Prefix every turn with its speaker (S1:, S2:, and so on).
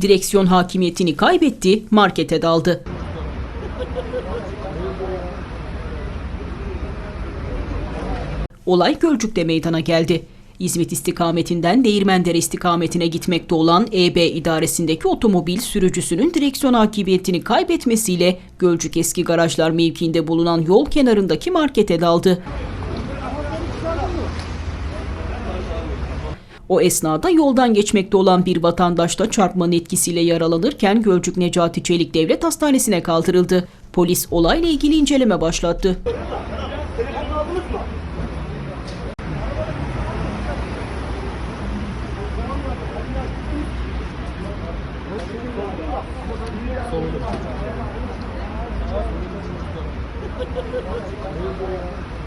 S1: Direksiyon hakimiyetini kaybetti, markete daldı. Olay Gölcük'te meydana geldi. İzmit istikametinden Değirmendere istikametine gitmekte olan EB idaresindeki otomobil sürücüsünün direksiyon hakimiyetini kaybetmesiyle Gölcük eski garajlar mevkiinde bulunan yol kenarındaki markete daldı. O esnada yoldan geçmekte olan bir vatandaş da çarpmanın etkisiyle yaralanırken Gölcük Necati Çelik Devlet Hastanesi'ne kaldırıldı. Polis olayla ilgili inceleme başlattı.